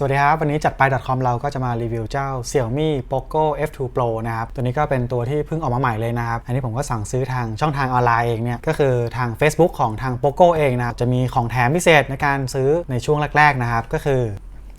สวัสดีครับ วันนี้จัดไป .com เราก็จะมารีวิวเจ้า Xiaomi Poco F2 Pro นะครับ ตัวนี้ก็เป็นตัวที่เพิ่งออกมาใหม่เลยนะครับ อันนี้ผมก็สั่งซื้อทางช่องทางออนไลน์เองเนี่ย ก็คือทาง Facebook ของทาง Poco เองนะครับ จะมีของแถมพิเศษในการซื้อในช่วงแรก ๆ นะครับ ก็คือ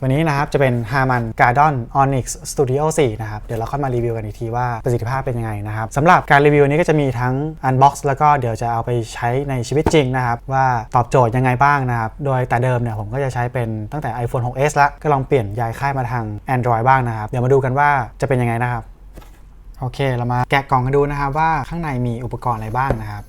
ตัวนี้นะครับจะเป็น Harman Kardon Onyx Studio 4 นะครับ เดี๋ยวเราค่อยมารีวิวกันอีกทีว่าประสิทธิภาพเป็นยังไงนะครับสำหรับการรีวิวนี้ก็จะมีทั้ง Unbox แล้วก็เดี๋ยวจะเอาไปใช้ในชีวิตจริงนะครับ ว่าตอบโจทย์ยังไงบ้างนะครับ โดยแต่เดิมเนี่ยผมก็จะใช้เป็นตั้งแต่ iPhone 6s ละก็ลองเปลี่ยนย้ายค่ายมาทาง Android บ้างนะครับ เดี๋ยวมาดูกันว่าจะเป็นยังไงนะครับโอเค เรามาแกะกล่องกันดูนะครับว่าข้างในมีอุปกรณ์อะไรบ้างนะครับ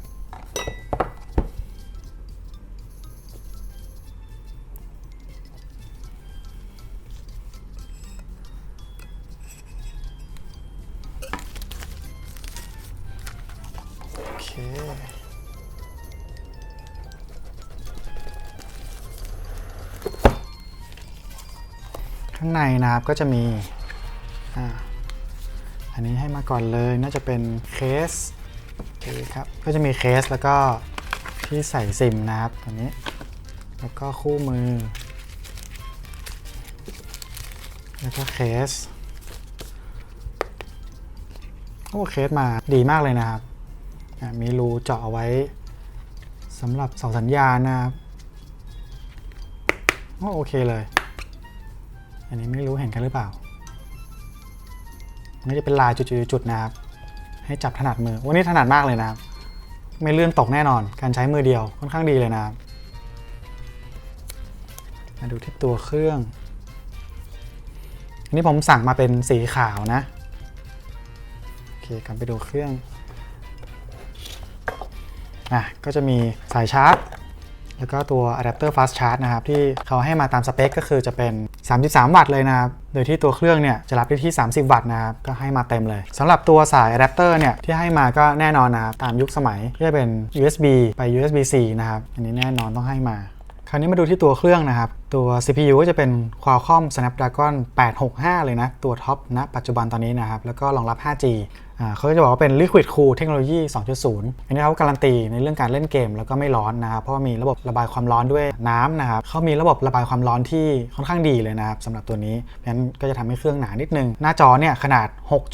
ข้างในนะครับก็จะมีอันนี้ให้มาก่อนเลยน่าจะเป็นเคสโอเคครับก็จะมีเคสแล้วก็ที่ใส่ซิมนะครับตัวนี้ แล้วก็คู่มือ แล้วก็เคสโอ้เคสมาดีมากเลยนะครับ มีรูเจาะเอาไว้สำหรับเสาสัญญาณนะครับโอเคเลย อันนี้ไม่รู้เห็นกันหรือเปล่ามันจะเป็นลายจุดๆๆนะครับ ให้จับถนัดมือวันนี้ถนัดมากเลยนะครับ ไม่เลื่อนตกแน่นอน การใช้มือเดียวค่อนข้างดีเลยนะครับ มาดูที่ตัวเครื่อง อันนี้ผมสั่งมาเป็นสีขาวนะ โอเคกลับไปดูเครื่อง อะ ก็จะมีสายชาร์จ แล้วก็ตัวอะแดปเตอร์ fast charge นะครับ ที่เขาให้มาตามสเปคก็คือจะเป็น 33 วัตต์เลยนะครับ โดยที่ตัวเครื่องเนี่ยจะรับได้ที่ 30 วัตต์นะครับ ก็ให้มาเต็มเลยสำหรับตัวสายอะแดปเตอร์เนี่ย ที่ให้มาก็แน่นอนนะครับ ตามยุคสมัยที่จะเป็น USB ไป USB-C นะครับ อันนี้แน่นอนต้องให้มา คราวนี้มาดูที่ตัวเครื่องนะครับ ตัว CPU ก็จะเป็น Qualcomm Snapdragon 865 เลยนะ ตัวท็อปณปัจจุบันตอนนี้นะครับ แล้วก็รองรับ 5G เขาจะบอกว่าเป็น Liquid Cool เทคโนโลยี 2.0 อันนี้เขาการันตีในเรื่องการเล่นเกม แล้วก็ไม่ร้อนนะครับ เพราะมีระบบระบายความร้อนด้วยน้ำนะครับเขามีระบบระบายความร้อนที่ค่อนข้างดีเลยนะครับสำหรับตัวนี้เพราะฉะนั้นก็จะทำให้เครื่องหนานิดนึง หน้าจอเนี่ยขนาด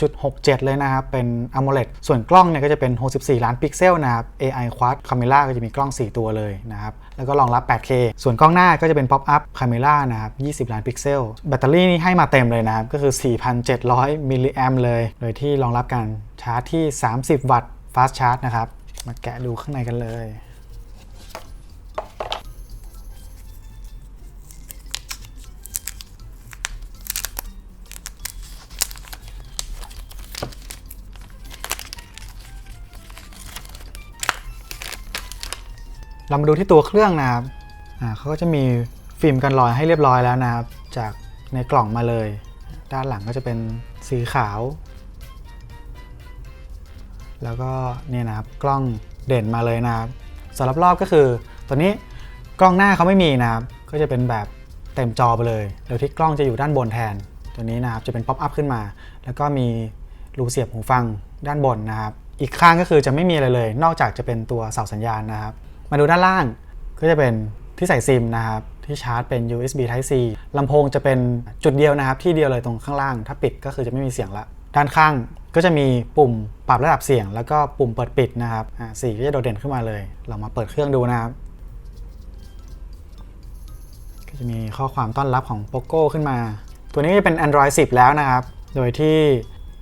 6.67 เลยนะครับ เป็น AMOLED ส่วนกล้องเนี่ยก็จะเป็น 64 ล้านพิกเซลนะครับ AI Quad Camera ก็จะมีกล้อง 4 ตัวเลยนะครับ แล้วก็รองรับ 8K ส่วนกล้องหน้าก็จะเป็น Pop Up Camera นะครับ 20 ล้านพิกเซล แบตเตอรี่นี่ให้มาเต็มเลยนะครับ ก็คือ 4,700 มิลลิแอมเลย โดยที่รองรับการชาร์จที่ 30 วัตต์ Fast Charge นะครับ มาแกะดูข้างในกันเลย เรามาดูที่ตัวเครื่องนะครับเขาก็จะมีฟิล์มกันรอยให้เรียบร้อยแล้วนะครับ จากในกล่องมาเลย ด้านหลังก็จะเป็นสีขาว แล้วก็เนี่ยนะครับกล้องเด่นมาเลยนะครับสำหรับรอบก็คือตัวนี้กล้องหน้าเขาไม่มีนะครับ ก็จะเป็นแบบเต็มจอไปเลยโดยที่กล้องจะอยู่ด้านบนแทน ตัวนี้นะครับจะเป็นป๊อปอัพขึ้นมา แล้วก็มีรูเสียบหูฟังด้านบนนะครับ อีกข้างก็คือจะไม่มีอะไรเลย นอกจากจะเป็นตัวเสาสัญญาณนะครับ มาดูด้านล่างก็จะเป็นที่ใส่ซิมนะครับที่ชาร์จเป็น USB Type C ลำโพงจะเป็นจุดเดียวนะครับที่เดียวเลยตรงข้างล่าง ถ้าปิดก็คือจะไม่มีเสียงละ ด้านข้างก็จะมีปุ่มปรับระดับเสียง แล้วก็ปุ่มเปิดปิดนะครับอ่าสีก็จะโดดเด่นขึ้นมาเลย เรามาเปิดเครื่องดูนะครับ ก็จะมีข้อความต้อนรับของ POCO ขึ้นมา ตัวนี้จะเป็น Android 10 แล้วนะครับ โดยที่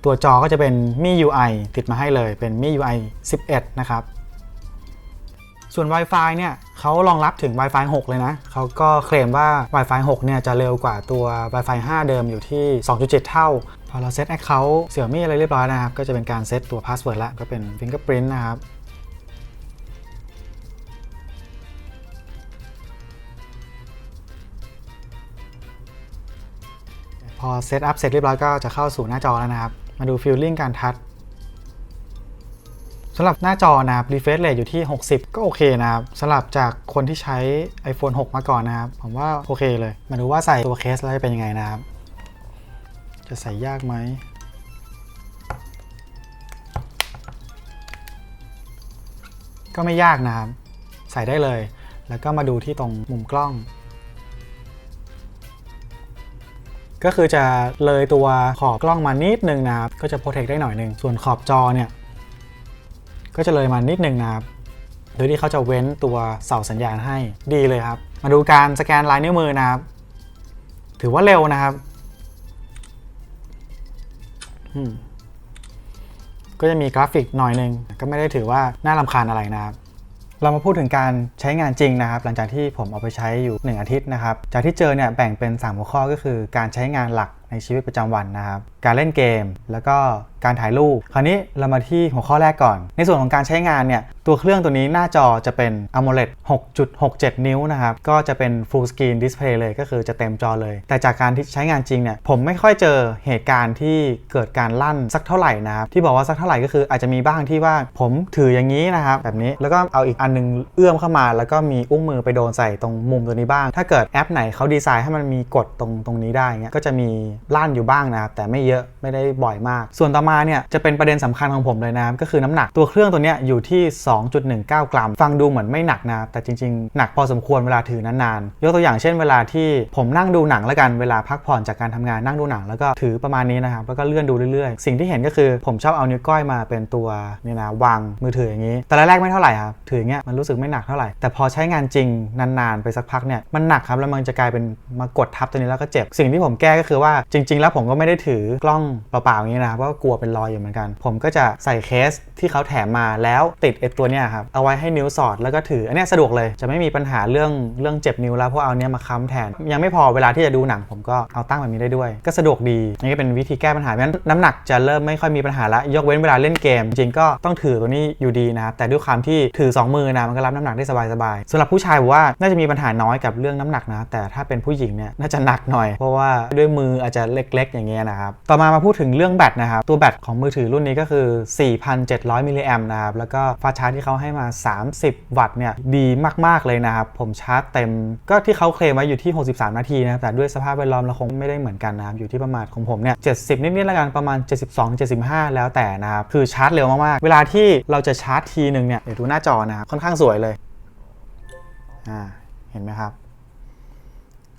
ตัวจอก็จะเป็น Mi UI ติดมาให้เลยเป็น Mi UI 11 นะครับ ส่วน Wi-Fi เนี่ยเขารองรับถึง Wi-Fi 6 เลยนะ เขาก็เคลมว่า Wi-Fi 6 เนี่ยจะเร็วกว่าตัว Wi-Fi 5 เดิมอยู่ที่ 2.7 เท่า พอเราเซต Account เสี่ยมี่อะไรเรียบร้อยนะครับ ก็จะเป็นการเซตตัว Password ละก็เป็น Fingerprint นะครับพอเซตอัพเสร็จเรียบร้อยก็จะเข้าสู่หน้าจอแล้วนะครับ มาดูฟิลลิ่งการทัช สำหรับหน้าจอนะครับ refresh rate อยู่ที่ 60 ก็โอเคนะครับสำหรับจากคนที่ใช้ iPhone 6 มาก่อนนะครับ ผมว่าโอเคเลย มาดูว่าใส่ตัวเคสแล้วจะเป็นยังไงนะครับ จะใส่ยากไหมก็ไม่ยากนะครับ ใส่ได้เลย แล้วก็มาดูที่ตรงมุมกล้อง ก็คือจะเลยตัวขอบกล้องมานิดนึงนะครับ ก็จะโปรเทคได้หน่อยหนึง ส่วนขอบจอเนี่ย ก็จะเลยมานิดนึงนะครับโดยที่เขาจะเว้นตัวเสาสัญญาณให้ดีเลยครับ มาดูการสแกนลายนิ้วมือนะครับ ถือว่าเร็วนะครับก็จะมีกราฟิกหน่อยหนึ่งก็ไม่ได้ถือว่าน่ารำคาญอะไรนะครับ เรามาพูดถึงการใช้งานจริงนะครับ หลังจากที่ผมเอาไปใช้อยู่ 1 อาทิตย์นะครับ จากที่เจอเนี่ยแบ่งเป็น 3 หัวข้อก็คือการใช้งานหลักในชีวิตประจำวันนะครับ การเล่นเกม แล้วก็การถ่ายรูป คราวนี้เรามาที่หัวข้อแรกก่อน ในส่วนของการใช้งานเนี่ย ตัวเครื่องตัวนี้หน้าจอจะเป็น AMOLED 6.67 นิ้วนะครับ ก็จะเป็น Full Screen Display เลยก็คือจะเต็มจอเลย แต่จากการที่ใช้งานจริงเนี่ย ผมไม่ค่อยเจอเหตุการณ์ที่เกิดการลั่นสักเท่าไหร่นะครับ ที่บอกว่าสักเท่าไหร่ก็คืออาจจะมีบ้างที่ว่าผมถืออย่างนี้นะครับแบบนี้ แล้วก็เอาอีกอันนึงเอื้อมเข้ามา แล้วก็มีอุ้งมือไปโดนใส่ตรงมุมตัวนี้บ้าง ถ้าเกิดแอปไหนเขาดีไซน์ให้มันมีกดตรงตรงนี้ได้เงี้ยก็จะมีลั่นอยู่บ้างนะครับแต่ไม่เยอะไม่ได้บ่อยมาก ส่วนต่อมาเนี่ยจะเป็นประเด็นสำคัญของผมเลยนะก็คือน้ำหนักตัวเครื่องตัวเนี้ยอยู่ที่ 2.19 กรัม ฟังดูเหมือนไม่หนักนะแต่จริง ๆ หนักพอสมควรเวลาถือนานๆยกตัวอย่างเช่นเวลาที่ผมนั่งดูหนังแล้วกันเวลาพักผ่อนจากการทำงานนั่งดูหนัง แล้วก็ถือประมาณนี้นะครับแล้วก็เลื่อนดูเรื่อยๆ สิ่งที่เห็นก็คือผมชอบเอานิ้วก้อยมาเป็นตัวเนี่ยนะวางมือถืออย่างนี้แต่แรกๆไม่เท่าไหร่ครับถืออย่างเงี้ยมันรู้สึกไม่หนักเท่าไหร่แต่พอใช้งานจริงนานๆ ไปสักพักเนี่ยมันหนักครับแล้วมันจะกลายเป็นมากดทับตัวนี้แล้วก็เจ็บสิ่งที่ผมแก้ก็คือว่าจริง ๆ แล้วผมก็ไม่ได้ถือกล้องเปล่าๆอย่างนี้นะครับเพราะกลัวเป็นรอยอยู่เหมือนกัน ผมก็จะใส่เคสที่เขาแถมมาแล้วติดไอ้ตัวเนี้ยครับเอาไว้ให้นิ้วสอดแล้วก็ถืออันนี้สะดวกเลยจะไม่มีปัญหาเรื่องเรื่องเจ็บนิ้วแล้วเพราะเอาเนี้ยมาค้ำแทน ยังไม่พอเวลาที่จะดูหนังผมก็เอาตั้งแบบนี้ได้ด้วย ก็สะดวกดีนี่ก็เป็นวิธีแก้ปัญหาเพราะฉะนั้นน้ำหนักจะเริ่มไม่ค่อยมีปัญหาละยกเว้นเวลาเล่นเกม จริงก็ต้องถือตัวนี้อยู่ดีนะครับแต่ด้วยความที่ถือ 2 มือนะมันก็รับน้ำหนักได้สบายๆสำหรับผู้ชายผมว่าน่าจะมีปัญหาน้อยกับเรื่องน้ำหนักนะ แต่ถ้าเป็นผู้หญิงเนี่ยน่าจะหนักหน่อย เพราะว่าด้วยมืออาจจะเล็ก ๆ อย่างเงี้ยนะครับต่อมามาพูดถึงเรื่องแบตนะครับตัวแบตของมือถือรุ่นนี้ก็คือ700มิลลิแอมนะครับ แล้วก็ฟ้าชาร์จที่เขาให้มา 30 วัตต์เนี่ยดีมาก ๆ เลยนะครับ ผมชาร์จเต็ม ก็ที่เขาเคลมไว้อยู่ที่ 63 นาทีนะครับ แต่ด้วยสภาพแวดล้อมเราคงไม่ได้เหมือนกันนะครับ อยู่ที่ประมาณของผมเนี่ย 70 นิดๆแล้วกันประมาณ 72-75 แล้วแต่นะครับ คือชาร์จเร็วมาก ๆ เวลาที่เราจะชาร์จทีหนึ่งเนี่ยเดี๋ยวดูหน้าจอนะครับค่อนข้างสวยเลยอ่าเห็นไหมครับ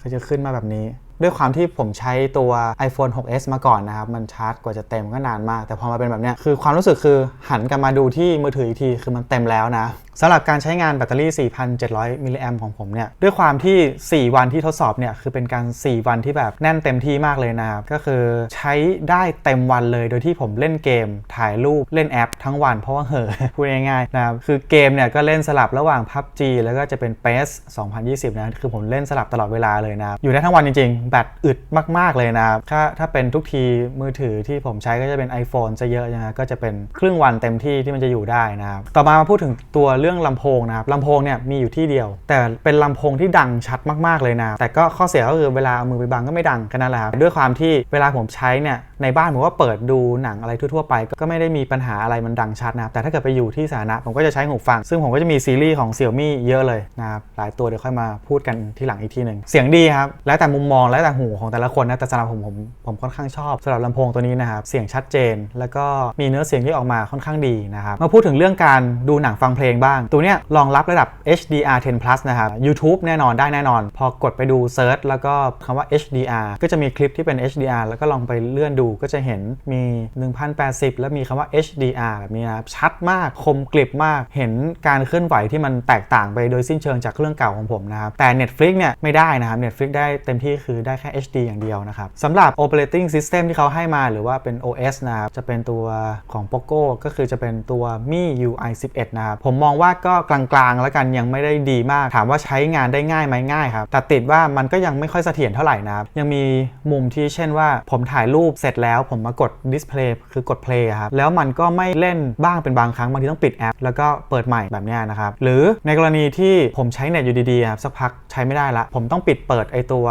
ก็จะขึ้นมาแบบนี้ ด้วยความที่ผมใช้ตัว iPhone 6s มาก่อนนะครับ มันชาร์จกว่าจะเต็มก็นานมาก แต่พอมาเป็นแบบเนี้ยคือความรู้สึกคือหันกลับมาดูที่มือถืออีกที คือมันเต็มแล้วนะ สำหรับการใช้งานแบตเตอรี่ 4,700 มิลลิแอมของผมเนี่ย ด้วยความที่ 4 วันที่ทดสอบเนี่ย คือเป็นการ 4 วันที่แบบแน่นเต็มที่มากเลยนะครับ ก็คือใช้ได้เต็มวันเลย โดยที่ผมเล่นเกม ถ่ายรูป เล่นแอปทั้งวันเพราะว่าเหอะพูดง่ายๆนะครับ คือเกมเนี่ยก็เล่นสลับระหว่าง PUBG แล้วก็จะเป็น PES 2020 นะ คือผมเล่นสลับตลอดเวลาเลยนะครับ อยู่ได้ทั้งวันจริงๆ แบตอึดมากๆเลยนะครับ ถ้าถ้าเป็นทุกทีมือถือที่ผมใช้ก็จะเป็น iPhone จะเยอะนะก็จะเป็นครึ่งวันเต็มที่ที่มันจะอยู่ได้นะครับ ต่อมามาพูดถึงตัวเรื่องลำโพงนะครับลำโพงเนี่ยมีอยู่ที่เดียว แต่เป็นลำโพงที่ดังชัดมากๆเลยนะแต่ก็ข้อเสียก็คือเวลาเอามือไปบังก็ไม่ดังแค่นั้นแหละครับด้วยความที่เวลาผมใช้เนี่ยในบ้านผมก็เปิดดูหนังอะไรทั่วๆไป ก็ไม่ได้มีปัญหาอะไรมันดังชัดนะครับแต่ถ้าเกิดไปอยู่ที่สาธารณะผมก็จะใช้หูฟัง ซึ่งผมก็จะมีซีรีส์ของ Xiaomi เยอะเลยนะครับหลายตัวเดี๋ยวค่อยมาพูดกันที่หลังอีกทีหนึ่งเสียงดีครับแล้วแต่มุมมองแล้วแต่หูของแต่ละคนนะแต่สำหรับผมผมผมค่อนข้างชอบสำหรับลำโพงตัวนี้นะครับเสียงชัดเจน แล้วก็มีเนื้อเสียงที่ออกมาค่อนข้างดีนะครับมาพูดถึงเรื่องการดูหนังฟังเพลงบ้างตัวเนี้ยรองรับระดับ HDR10 plus นะครับ YouTube แน่นอนได้แน่นอน พอกดไปดูเซิร์ชแล้วก็คำว่า HDR ก็จะมีคลิปที่เป็น HDR แล้วก็ลองไปเลื่อนดูก็จะเห็นมี 1080 แล้วมีคำว่า HDR แบบนี้นะครับชัดมากคมกริบมากเห็นการเคลื่อนไหวที่มันแตกต่างไปโดยสิ้นเชิงจากเครื่องเก่าของผมนะครับ แต่ Netflix เนี่ยไม่ได้นะครับ Netflix ได้เต็มที่คือได้แค่ HD อย่างเดียวนะครับสำหรับ Operating System ที่เขาให้มาหรือว่าเป็น OS นะครับจะเป็นตัวของ Poco ก็คือจะเป็นตัว Mi UI 11 นะครับผมมองว่าก็กลางๆ แล้วกันยังไม่ได้ดีมาก ถามว่าใช้งานได้ง่ายไหมง่ายครับ แต่ติดว่ามันก็ยังไม่ค่อยเสถียรเท่าไหร่นะครับ ยังมีมุมที่เช่นว่า ผมถ่ายรูปเสร็จแล้ว ผมมากด Display คือกด Play ครับ แล้วมันก็ไม่เล่นบ้างเป็นบางครั้ง บางทีต้องปิดแอป แล้วก็เปิดใหม่แบบนี้นะครับ หรือในกรณีที่ผมใช้เน็ตอยู่ดีๆครับสักพักใช้ไม่ได้ละ ผมต้องปิดเปิดไอตัว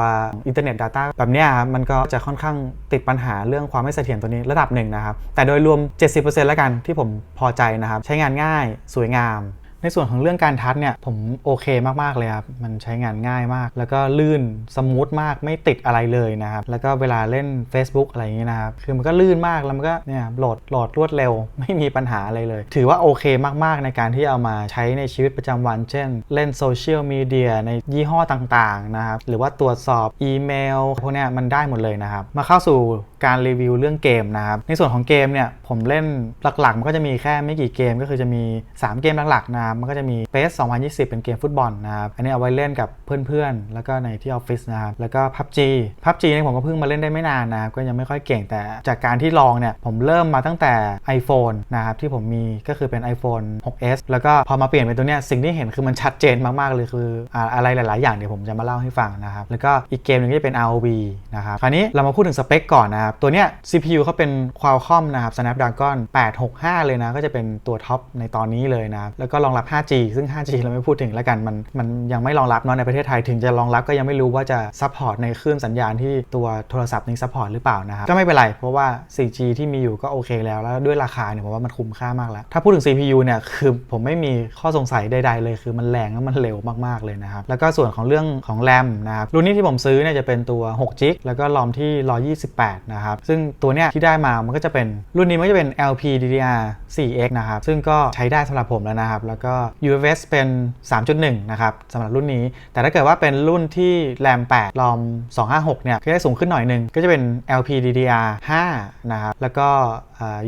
อินเทอร์เน็ต Data แบบนี้ครับมันก็จะค่อนข้างติดปัญหาเรื่องความไม่เสถียรตัวนี้ระดับหนึ่งนะครับแต่โดยรวม 70%แล้วกันที่ผมพอใจนะครับใช้งานง่ายสวยงาม ในส่วนของเรื่องการทัชเนี่ยผมโอเคมากๆเลยครับมันใช้งานง่ายมาก แล้วก็ลื่นสมูทมากไม่ติดอะไรเลยนะครับแล้วก็เวลาเล่น Facebook อะไรอย่างนี้นะครับคือมันก็ลื่นมากแล้วมันก็เนี่ยโหลดโหลดรวดเร็ว ไม่มีปัญหาอะไรเลย ถือว่าโอเคมากๆในการที่เอามาใช้ในชีวิตประจำวัน เช่น เล่นโซเชียลมีเดียในยี่ห้อต่างๆนะครับหรือว่าตรวจสอบอีเมลพวกเนี้ยมันได้หมดเลยนะครับมาเข้าสู่ การรีวิวเรื่องเกมนะครับ ในส่วนของเกมเนี่ยผมเล่นหลักๆ มันก็จะมีแค่ไม่กี่เกมก็คือจะมี 3 เกมหลักๆนะครับมันก็จะมี PES 2020 เป็นเกมฟุตบอลนะครับอันนี้เอาไว้เล่นกับเพื่อนๆ แล้วก็ในที่ออฟฟิศนะครับแล้วก็ PUBG PUBG เนี่ยผมก็เพิ่งมาเล่นได้ไม่นานนะครับก็ยังไม่ค่อยเก่งแต่จากการที่ลองเนี่ยผมเริ่มมาตั้งแต่ iPhone นะครับที่ผมมีก็คือเป็น iPhone 6s แล้วก็พอมาเปลี่ยนเป็นตัวเนี้ยสิ่งที่เห็นคือมันชัดเจนมากๆเลยคืออะไรหลาย ๆ อย่างเดี๋ยวผมจะมาเล่าให้ฟังนะครับแล้วก็อีกเกมหนึงก็จะเป็น ROV นะครับคราวนี้เรามาพูดถึงสเปคก่อนนะครับตัวเนี้ย CPU เขาเป็น Qualcomm นะครับ Snapdragon 865 เลยนะ ก็จะเป็นตัวท็อปในตอนนี้เลยนะ แล้วก็รองรับ 5G ซึ่ง 5G เราไม่พูดถึงแล้วกัน มันมันยังไม่รองรับเนาะในประเทศไทย ถึงจะรองรับก็ยังไม่รู้ว่าจะซัพพอร์ตในคลื่นสัญญาณที่ตัวโทรศัพท์นี้ซัพพอร์ตหรือเปล่านะครับ ก็ไม่เป็นไร เพราะว่า 4G ที่มีอยู่ก็โอเคแล้ว แล้วด้วยราคาเนี่ยผมว่ามันคุ้มค่ามากแล้ว ถ้าพูดถึง CPU เนี่ย คือผมไม่มีข้อสงสัยใดๆเลย คือมันแรงและมันเร็วมากๆเลยนะครับ แล้วก็ส่วนของเรื่องของแรมนะครับ รุ่นนี้ที่ผมซื้อเนี่ยจะเป็นตัว6 g b แล้วก็รอมที่128นะครับซึ่งตัวเนี้ยที่ได้มามันก็จะเป็นรุ่นนี้มันก็จะเป็น LPDDR 4X นะครับซึ่งก็ใช้ได้สำหรับผมแล้วนะครับ แล้วก็ UFS เป็น 3.1 นะครับสำหรับรุ่นนี้ แต่ถ้าเกิดว่าเป็นรุ่นที่แรม8รอม256 เนี่ยก็ได้สูงขึ้นหน่อยหนึง ก็จะเป็น LPDDR 5นะครับแล้วก็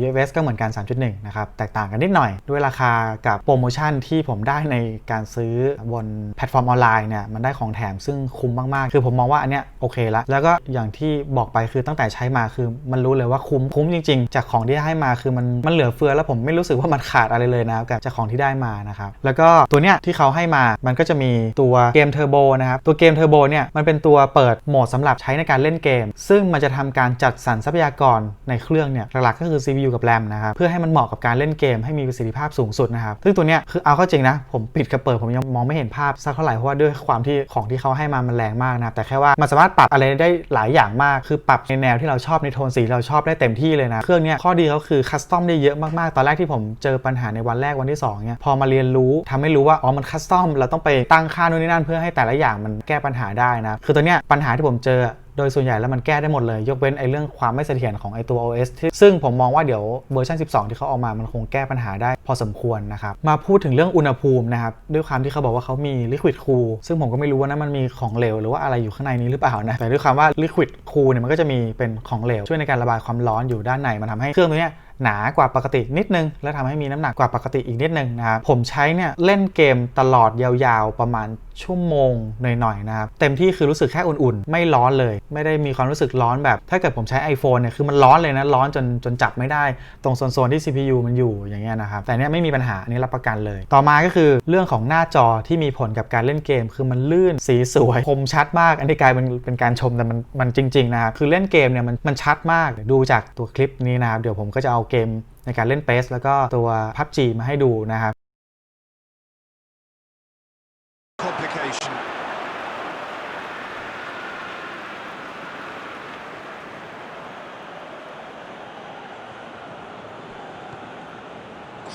UFS ก็เหมือนกัน 3.1 นะครับ แตกต่างกันนิดหน่อย ด้วยราคากับโปรโมชั่นที่ผมได้ในการซื้อบนแพลตฟอร์มออนไลน์เนี่ยมันได้ของแถมซึ่งคุ้มมาก ๆ คือผมมองว่าอันเนี้ยโอเคแล้วแล้วก็อย่างที่บอกไปคือตั้งแต่ใช้มาคือมันรู้เลยว่าคุ้มคุ้มจริง ๆ จากของที่ให้มาคือมันมันเหลือเฟือแล้วผมไม่รู้สึกว่ามันขาดอะไรเลยนะครับกับจากของที่ได้มานะครับแล้วก็ตัวเนี้ยที่เขาให้มามันก็จะมีตัวเกมเทอร์โบนะครับตัวเกมเทอร์โบเนี่ยมันเป็นตัวเปิดโหมดสำหรับใช้ในการเล่นเกม ซึ่งมันจะทำการจัดสรรทรัพยากรในเครื่องเนี่ยหลักๆก็คือ CPU กับ RAM นะครับเพื่อให้มันเหมาะกับการเล่นเกมให้มีประสิทธิภาพสูงสุดนะครับซึ่งตัวเนี้ยคือเอาเข้าจริงนะผมปิดกับเปิดผมยังมองไม่เห็นภาพสักเท่าไหร่เพราะว่าด้วยความที่ของที่เขาให้มามันแรงมากนะแต่แค่ว่ามันสามารถปรับอะไรได้หลายอย่างมากคือปรับในแนวที่เราชชอบในโทนสีเราชอบได้เต็มที่เลยนะ เครื่องเนี้ยข้อดีเขาคือคัสตอมได้เยอะมากๆ ตอนแรกที่ผมเจอปัญหาในวันแรกวันที่2เนี่ยพอมาเรียนรู้ทำให้รู้ว่าอ๋อมันคัสตอมเราต้องไปตั้งค่านู่นนี่นั่นเพื่อให้แต่ละอย่างมันแก้ปัญหาได้นะคือตัวเนี้ยปัญหาที่ผมเจอ โดยส่วนใหญ่แล้วมันแก้ได้หมดเลย ยกเว้นไอ้เรื่องความไม่เสถียรของไอ้ตัว OS ที่ซึ่งผมมองว่าเดี๋ยวเวอร์ชัน 12 ที่เขาออกมามันคงแก้ปัญหาได้พอสมควรนะครับ มาพูดถึงเรื่องอุณหภูมินะครับ ด้วยความที่เขาบอกว่าเขามี Liquid Cool ซึ่งผมก็ไม่รู้ว่านั้นมันมีของเหลวหรือว่าอะไรอยู่ข้างในนี้หรือเปล่านะ แต่ด้วยความว่า Liquid Cool เนี่ยมันก็จะมีเป็นของเหลวช่วยในการระบายความร้อนอยู่ด้านในมันทำให้เครื่องตัวเนี้ยหนากว่าปกตินิดนึง และทำให้มีน้ำหนักกว่าปกติอีกนิดนึงนะครับผมใช้เนี่ยเล่นเกมตลอดยาวๆประมาณ ชั่วโมงหน่อยๆนะครับเต็มที่คือรู้สึกแค่อุ่นๆ ไม่ร้อนเลย ไม่ได้มีความรู้สึกร้อนแบบ ถ้าเกิดผมใช้ iPhone เนี่ยคือมันร้อนเลยนะร้อนจนจนจับไม่ได้ ตรงโซนๆที่ CPU มันอยู่อย่างเงี้ยนะครับแต่เนี้ยไม่มีปัญหาอันนี้รับประกันเลย ต่อมาก็คือเรื่องของหน้าจอที่มีผลกับการเล่นเกม คือมันลื่นสีสวยคมชัดมาก อันนี้กลายเป็นเป็นการชมแต่มันมันจริงๆนะครับคือเล่นเกมเนี่ยมันมันชัดมากดูจากตัวคลิปนี้นะครับเดี๋ยวผมก็จะเอาเกมในการเล่น PES แล้วก็ตัว PUBG มาให้ดูนะครับ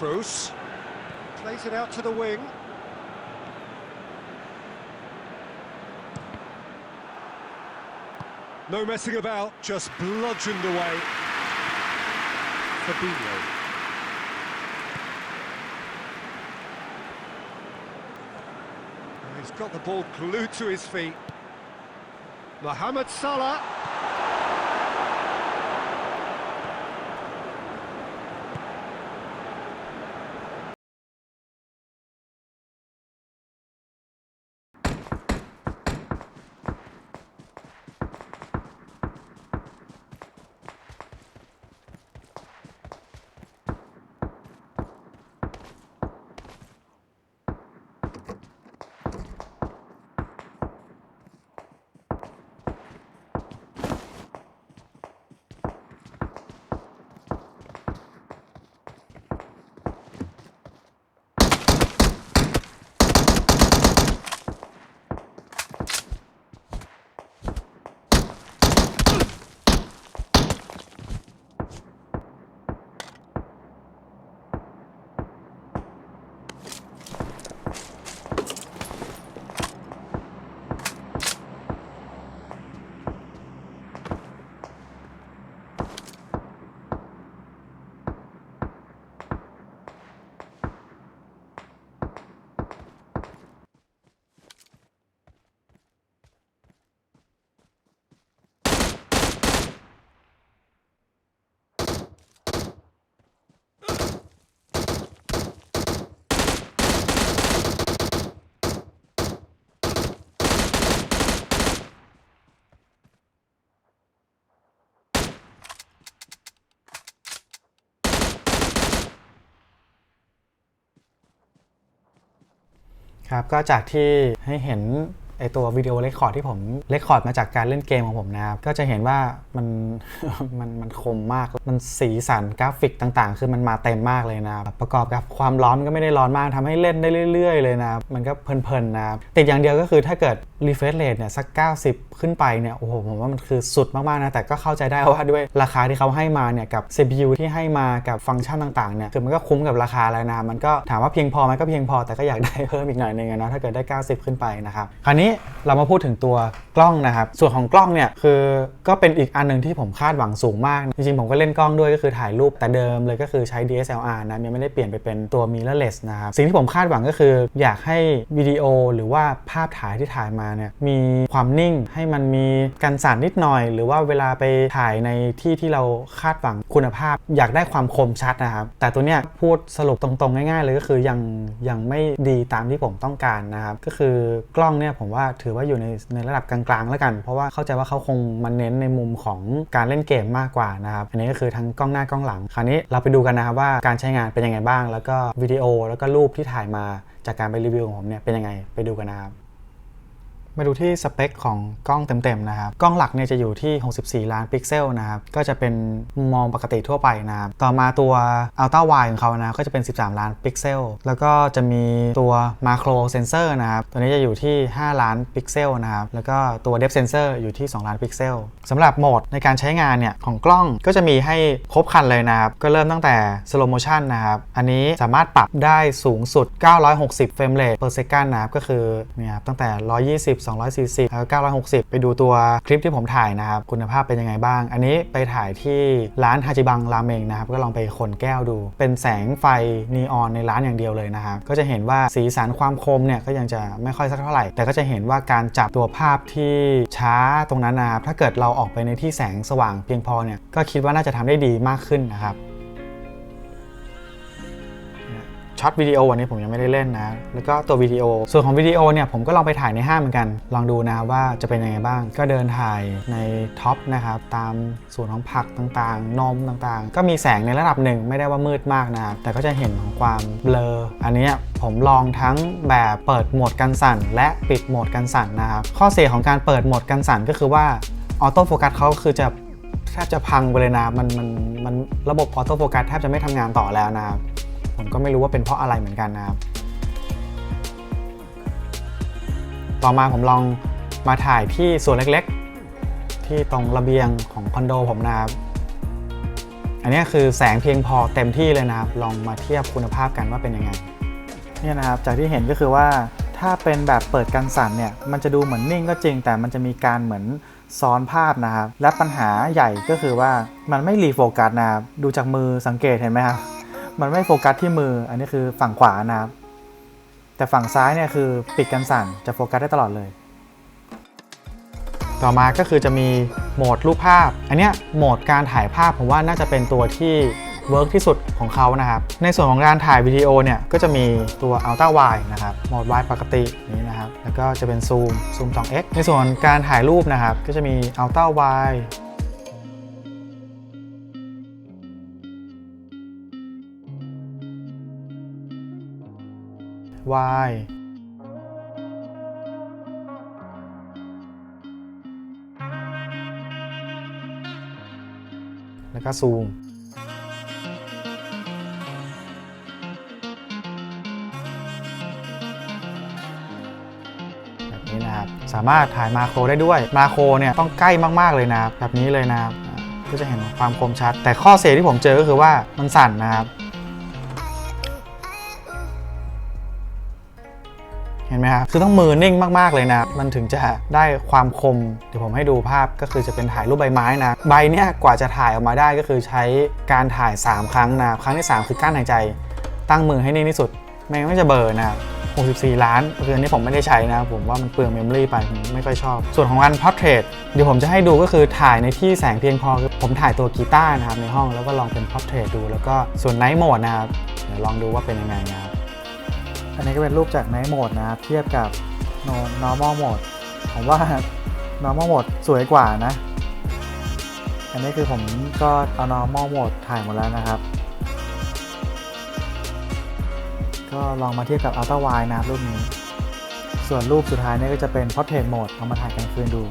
Cruz plays it out to the wing. No messing about, just bludgeoned away. Fabinho. He's got the ball glued to his feet. Mohamed Salah. ครับก็จากที่ให้เห็นไอตัววิดีโอเรคคอร์ดที่ผมเรคคอร์ดมาจากการเล่นเกมของผมนะครับ ก็จะเห็นว่ามันมันมันคมมาก มันสีสันกราฟิกต่างๆ คือมันมาเต็มมากเลยนะครับ ประกอบกับความร้อนก็ไม่ได้ร้อนมากทำให้เล่นได้เรื่อย ๆ เลยนะครับ มันก็เพลินๆนะครับติดอย่างเดียวก็คือถ้าเกิด refresh rate เนี่ยสัก 90 ขึ้นไปเนี่ยโอ้โหผมว่ามันคือสุดมากๆนะแต่ก็เข้าใจได้ว่าด้วยราคาที่เขาให้มาเนี่ยกับ CPU ที่ให้มากับฟังก์ชันต่างๆเนี่ยคือมันก็คุ้มกับราคาแล้วนะมันก็ถามว่าเพียงพอไหมก็เพียงพอแต่ก็อยากได้เพิ่มอีกหน่อยหนึงนะถ้าเกิดได้ 90 ขึ้นไปนะครับคราวนี้เรามาพูดถึงตัวกล้องนะครับส่วนของกล้องเนี่ยคือก็เป็นอีกอันหนึ่งที่ผมคาดหวังสูงมาก จริงๆ ผมก็เล่นกล้องด้วยก็คือถ่ายรูปแต่เดิมเลยก็คือใช้ DSLR นะยังไม่ได้เปลี่ยนไปเป็นตัว mirrorless นะครับสิ่งที่ผมคาดหวังก็คือ อยากให้วิดีโอหรือว่าภาพถ่ายที่ถ่ายมาเนี่ยมีความนิ่งให้มันมีการสั่นนิดหน่อย หรือว่าเวลาไปถ่ายในที่ที่เราคาดหวังคุณภาพ อยากได้ความคมชัดนะครับ แต่ตัวเนี้ยพูดสรุปตรงๆ ง่ายๆ เลยก็คือยังยังไม่ดีตามที่ผมต้องการนะครับ ก็คือกล้องเนี่ยผมว่าถือว่าอยู่ในในระดับกลางๆแล้วกัน เพราะว่าเข้าใจว่าเขาคงมันเน้นในมุมของการเล่นเกมมากกว่านะครับอันนี้ก็คือทั้งกล้องหน้ากล้องหลัง คราวนี้เราไปดูกันนะครับว่าการใช้งานเป็นยังไงบ้าง แล้วก็วิดีโอแล้วก็รูปที่ถ่ายมาจากการไปรีวิวของผมเนี่ยเป็นยังไงไปดูกันนะครับ มาดูที่สเปคของกล้องเต็มๆนะครับ กล้องหลักเนี่ยจะอยู่ที่ 64 ล้านพิกเซลนะครับ ก็จะเป็นมุมมองปกติทั่วไปนะครับ ต่อมาตัว Ultra Wide ของเขานะก็จะเป็น 13 ล้านพิกเซล แล้วก็จะมีตัว Macro Sensor นะครับ ตัวนี้จะอยู่ที่ 5 ล้านพิกเซลนะครับ แล้วก็ตัว Depth Sensor อยู่ที่ 2 ล้านพิกเซลสำหรับโหมดในการใช้งานเนี่ยของกล้องก็จะมีให้ครบครันเลยนะครับ ก็เริ่มตั้งแต่ Slow Motion นะครับ อันนี้สามารถปรับได้สูงสุด 960 เฟรมเรท per second นะครับ ก็คือเนี่ยครับตั้งแต่ 120 240 แล้วก็960 ไปดูตัวคลิปที่ผมถ่ายนะครับ คุณภาพเป็นยังไงบ้าง อันนี้ไปถ่ายที่ร้านฮาจิบังรามเมงนะครับ ก็ลองไปคนแก้วดู เป็นแสงไฟนีออนในร้านอย่างเดียวเลยนะครับ ก็จะเห็นว่าสีสันความคมเนี่ยก็ยังจะไม่ค่อยสักเท่าไหร่ แต่ก็จะเห็นว่าการจับตัวภาพที่ช้าตรงนั้นนะครับ ถ้าเกิดเราออกไปในที่แสงสว่างเพียงพอเนี่ย ก็คิดว่าน่าจะทำได้ดีมากขึ้นนะครับ ช็อตวิดีโอวันนี้ผมยังไม่ได้เล่นนะ แล้วก็ตัววิดีโอ ส่วนของวิดีโอเนี่ยผมก็ลองไปถ่ายในห้างเหมือนกัน ลองดูนะว่าจะเป็นยังไงบ้าง ก็เดินถ่ายในท็อปนะครับ ตามส่วนของผักต่างๆ นมต่างๆ ก็มีแสงในระดับหนึ่งไม่ได้ว่ามืดมากนะ แต่ก็จะเห็นของความเบลอ อันนี้ผมลองทั้งแบบเปิดโหมดกันสั่น และปิดโหมดกันสั่นนะครับ ข้อเสียของการเปิดโหมดกันสั่นก็คือว่าออโต้โฟกัสเขาคือจะแทบจะพังไปเลยนะ มันมันมันระบบออโต้โฟกัสแทบจะไม่ทำงานต่อแล้วนะครับ ผมก็ไม่รู้ว่าเป็นเพราะอะไรเหมือนกันนะครับ ต่อมาผมลองมาถ่ายที่ส่วนเล็กๆ ที่ตรงระเบียงของคอนโดผมนะครับ อันนี้คือแสงเพียงพอเต็มที่เลยนะครับ ลองมาเทียบคุณภาพกันว่าเป็นยังไงเนี่ยนะครับจากที่เห็นก็คือว่าถ้าเป็นแบบเปิดกันสั่นเนี่ยมันจะดูเหมือนนิ่งก็จริง แต่มันจะมีการเหมือนซ้อนภาพนะครับ และปัญหาใหญ่ก็คือว่ามันไม่รีโฟกัสนะครับ ดูจากมือสังเกตเห็นไหมครับ มันไม่โฟกัสที่มือ อันนี้คือฝั่งขวานะครับ แต่ฝั่งซ้ายเนี่ยคือปิดกันสั่นจะโฟกัสได้ตลอดเลย ต่อมาก็คือจะมีโหมดรูปภาพ อันเนี้ยโหมดการถ่ายภาพผมว่าน่าจะเป็นตัวที่เวิร์กที่สุดของเขานะครับ ในส่วนของการถ่ายวิดีโอเนี่ยก็จะมีตัว Ultra Wide นะครับโหมด Wide ปกตินี้นะครับ แล้วก็จะเป็นซูมซูม 2x ในส่วนการถ่ายรูปนะครับ ก็จะมี Ultra Wide Y แล้วก็ซูม แบบนี้นะครับ สามารถถ่ายมาโครได้ด้วย มาโครเนี่ยต้องใกล้มาก ๆ เลยนะครับ แบบนี้เลยนะครับอ่าก็จะเห็นความคมชัด แต่ข้อเสียที่ผมเจอก็คือว่ามันสั่นนะครับ ห็นไหมครับคือต้องมือนิ่งมากๆเลยนะ มันถึงจะได้ความคม เดี๋ยวผมให้ดูภาพก็คือจะเป็นถ่ายรูปใบไม้นะ ใบเนี้ยกว่าจะถ่ายออกมาได้ก็คือใช้การถ่าย 3 ครั้งนะ ครั้งที่ 3 คือกั้นหายใจ ตั้งมือให้นิ่งที่สุด ไม่งั้นจะเบลอนะครับ64 ล้านคืออันนี้ผมไม่ได้ใช้นะ ผมว่ามันเปลืองเมมโมรี่ไปผมไม่ค่อยชอบ ส่วนของการพอร์เทรตเดี๋ยวผมจะให้ดูก็คือถ่ายในที่แสงเพียงพอคือผมถ่ายตัวกีตาร์นะครับในห้องแล้วก็ลองเป็นพอร์เทรตดู แล้วก็ส่วนไนท์โหมดนะครับเดี๋ยวลองดูว่าเป็นยังไงนะครับ อันนี้ก็เป็นรูปจากไนท์โหมดนะครับ เทียบกับ normal mode ผมว่า normal mode สวยกว่านะ อันนี้คือผมก็เอา normal mode ถ่ายหมดแล้วนะครับ ก็ลองมาเทียบกับ ultra wide นะครับรูปนี้ ส่วนรูปสุดท้ายนี่ก็จะเป็น Portrait Mode เอามาถ่ายกลางคืนดู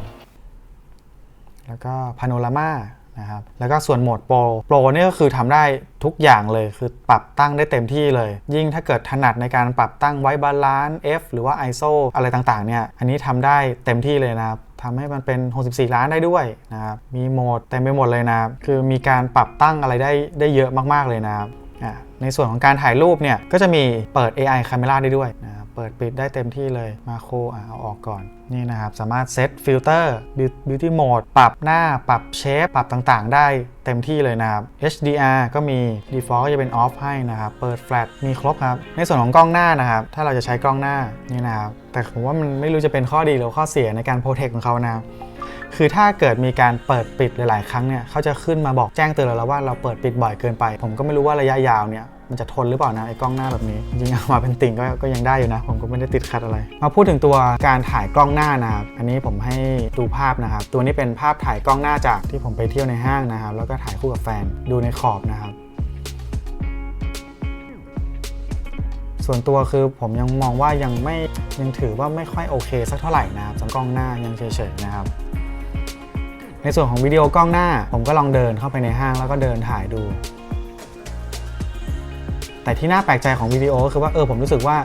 แล้วก็ Panorama นะครับแล้วก็ส่วนโหมด Pro Pro เนี่ก็คือทำได้ทุกอย่างเลย คือปรับตั้งได้เต็มที่เลย ยิ่งถ้าเกิดถนัดในการปรับตั้งไว้บาลานซ์ F หรือว่า ISO อะไรต่างๆเนี่ยอันนี้ทำได้เต็มที่เลยนะครับทำให้มันเป็น 64 ล้านได้ด้วยนะครับมีโหมดเต็มไปหมดเลยนะครับคือมีการปรับตั้งอะไรได้ได้เยอะมากๆเลยนะครับในส่วนของการถ่ายรูปเนี่ยก็จะมีเปิด AI Camera ได้ด้วยนะครับ เปิดปิดได้เต็มที่เลยมาโคอะเอาออกก่อนนี่นะครับ สามารถเซตฟิลเตอร์ Beauty Mode ปรับหน้าปรับเชฟปรับต่างๆ ได้เต็มที่เลยนะครับ HDR ก็มี Default ก็จะเป็น Off ให้นะครับ เปิด Flat มีครบครับ ในส่วนของกล้องหน้านะครับ ถ้าเราจะใช้กล้องหน้านี่นะครับ แต่ผมว่ามันไม่รู้จะเป็นข้อดีหรือข้อเสียในการ Protect ของเขานะครับคือถ้าเกิดมีการเปิดปิดหลาย ๆ ครั้งเนี่ยเขาจะขึ้นมาบอกแจ้งเตือนเราแล้วว่าเราเปิดปิดบ่อยเกินไป ผมก็ไม่รู้ว่าระยะยาวเนี่ย มันจะทนหรือเปล่านะไอ้กล้องหน้าแบบนี้จริงๆเอามาเป็นติ่งก็ก็ยังได้อยู่นะ ผมก็ไม่ได้ติดขัดอะไร มาพูดถึงตัวการถ่ายกล้องหน้านะครับอันนี้ผมให้ดูภาพนะครับ ตัวนี้เป็นภาพถ่ายกล้องหน้าจากที่ผมไปเที่ยวในห้างนะครับ แล้วก็ถ่ายคู่กับแฟนดูในขอบนะครับส่วนตัวคือผมยังมองว่ายังไม่ยังถือว่าไม่ค่อยโอเคสักเท่าไหร่นะครับสำหรับกล้องหน้ายังเฉยๆนะครับ ในส่วนของวิดีโอกล้องหน้า ผมก็ลองเดินเข้าไปในห้างแล้วก็เดินถ่ายดู แต่ที่น่าแปลกใจของวิดีโอก็คือว่าเออผมรู้สึกว่า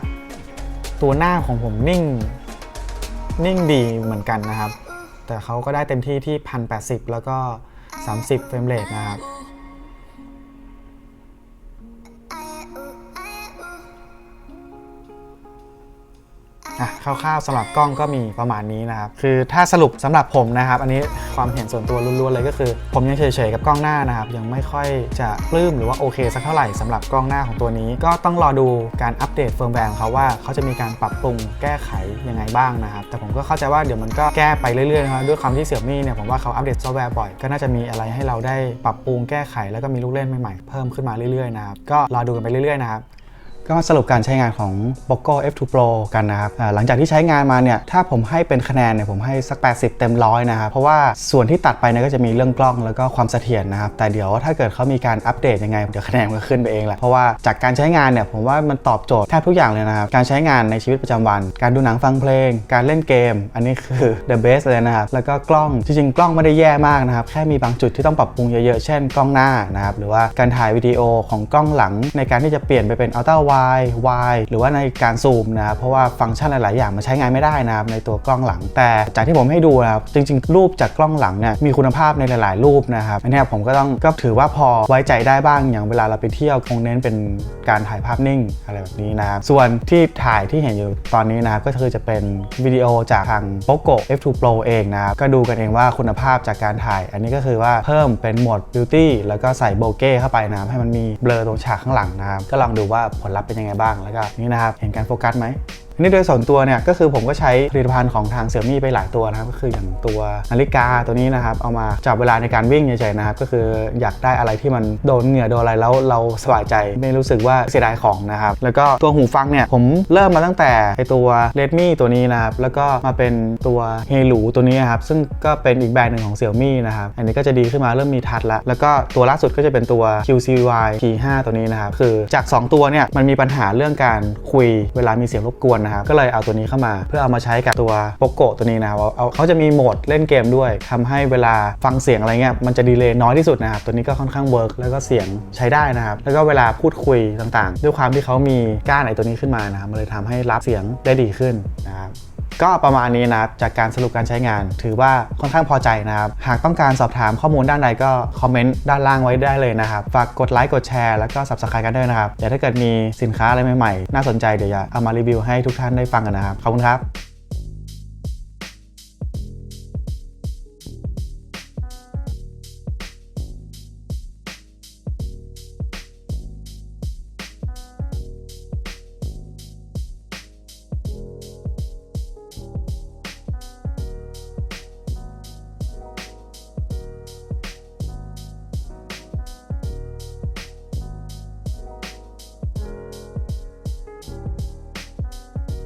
ตัวหน้าของผมนิ่ง นิ่งดีเหมือนกันนะครับ แต่เขาก็ได้เต็มที่ที่ 1080 แล้วก็ 30 เฟรมเรทนะครับ อะคร่าวๆสำหรับกล้องก็มีประมาณนี้นะครับ คือถ้าสรุปสำหรับผมนะครับ อันนี้ความเห็นส่วนตัวล้วนๆเลยก็คือ ผมยังเฉยๆกับกล้องหน้านะครับ ยังไม่ค่อยจะปลื้มหรือว่าโอเคสักเท่าไหร่สำหรับกล้องหน้าของตัวนี้ ก็ต้องรอดูการอัปเดตเฟิร์มแวร์ของเขาว่าเขาจะมีการปรับปรุงแก้ไขยังไงบ้างนะครับ แต่ผมก็เข้าใจว่าเดี๋ยวมันก็แก้ไปเรื่อยๆนะครับด้วยความที่เสี่ยมี่เนี่ยผมว่าเขาอัปเดตซอฟต์แวร์บ่อยก็น่าจะมีอะไรให้เราได้ปรับปรุงแก้ไข แล้วก็มีลูกเล่นใหม่ๆเพิ่มขึ้นมาเรื่อยๆนะครับก็รอดูกันไปเรื่อยๆนะครับ ก็สรุปการใช้งานของ Poco F2 Pro กันนะครับหลังจากที่ใช้งานมาเนี่ยถ้าผมให้เป็นคะแนนเนี่ยผมให้สัก 80 เต็มร้อยนะครับเพราะว่าส่วนที่ตัดไปเนี่ยก็จะมีเรื่องกล้องแล้วก็ความเสถียรนะครับแต่เดี๋ยวถ้าเกิดเขามีการอัปเดตยังไงเดี๋ยวคะแนนก็ขึ้นไปเองแหละเพราะว่าจากการใช้งานเนี่ยผมว่ามันตอบโจทย์แทบทุกอย่างเลยนะครับการใช้งานในชีวิตประจำวัน การดูหนังฟังเพลง การเล่นเกม อันนี้คือ the best เลยนะครับแล้วก็กล้องจริงๆกล้องไม่ได้แย่มากนะครับแค่มีบางจุดที่ต้องปรับปรุงเยอะๆเช่นกล้องหน้านะครับหรือว่าการถ่ายวิดีโอของกล้องหลังในการที่จะเปลี่ยนไปเป็น ultra wide wide หรือว่าในการซูมนะครับเพราะว่าฟังก์ชันหลาย ๆ อย่างมันใช้งานไม่ได้นะครับในตัวกล้องหลัง แต่จากที่ผมให้ดูนะครับจริง ๆ รูปจากกล้องหลังเนี่ยมีคุณภาพในหลาย ๆ รูปนะครับอันเนี้ยผมก็ต้องก็ถือว่าพอไว้ใจได้บ้างอย่างเวลาเราไปเที่ยวคงเน้นเป็นการถ่ายภาพนิ่งอะไรแบบนี้นะครับส่วนที่ถ่ายที่เห็นอยู่ตอนนี้นะครับก็คือจะเป็นวิดีโอจากทาง Poco F2 Pro เองนะครับก็ดูกันเองว่าคุณภาพจากการถ่าย อันนี้ก็คือว่าเพิ่มเป็นโหมด Beauty แล้วก็ใส่โบเก้เข้าไปนะครับให้มันมีเบลอตรงฉากข้างหลังนะครับก็ลองดูว่าผลลัพธ์เป็นยังไงบ้างแล้วก็นี่นะครับเห็นการโฟกัสไหม นี่โดยส่วนตัวเนี่ยก็คือผมก็ใช้ผลิตภัณฑ์ของทางเซี่ยมี่ไปหลายตัวนะครับก็คืออย่างตัวนาฬิกาตัวนี้นะครับเอามาจับเวลาในการวิ่งเฉยๆนะครับก็คืออยากได้อะไรที่มันโดนเหงื่อโดนอะไรแล้วเราสบายใจไม่รู้สึกว่าเสียดายของนะครับแล้วก็ตัวหูฟังเนี่ยผมเริ่มมาตั้งแต่ไอตัว Redmi ตัวนี้นะครับแล้วก็มาเป็นตัวเฮลูตัวนี้นะครับซึ่งก็เป็นอีกแบรนด์หนึ่งของเซี่ยมี่นะครับอันนี้ก็จะดีขึ้นมาเริ่มมีทัชแล้วแล้วก็ตัวล่าสุดก็จะเป็นตัว QCY P5 ตัวนี้นะครับคือจาก 2 ตัวเนี่ยมันมีปัญหาเรื่องการคุยเวลามีเสียงรบกวนนะครับ ก็เลยเอาตัวนี้เข้ามา เพื่อเอามาใช้กับตัวโปโกตัวนี้นะครับเอาเขาจะมีโหมดเล่นเกมด้วยทำให้เวลาฟังเสียงอะไรเงี้ยมันจะดีเลย์น้อยที่สุดนะครับตัวนี้ก็ค่อนข้างเวิร์กแล้วก็เสียงใช้ได้นะครับแล้วก็เวลาพูดคุยต่างๆ ด้วยความที่เขามีก้านไอตัวนี้ขึ้นมานะครับมันเลยทำให้รับเสียงได้ดีขึ้นนะครับ ก็ประมาณนี้นะครับจากการสรุปการใช้งาน ถือว่าค่อนข้างพอใจนะครับ หากต้องการสอบถามข้อมูลด้านใดก็คอมเมนต์ด้านล่างไว้ได้เลยนะครับ ฝากกดไลค์กดแชร์แล้วก็ subscribe กันด้วยนะครับเดี๋ยวถ้าเกิดมีสินค้าอะไรใหม่ๆ น่าสนใจเดี๋ยวจะเอามารีวิวให้ทุกท่านได้ฟังกันนะครับ ขอบคุณครับ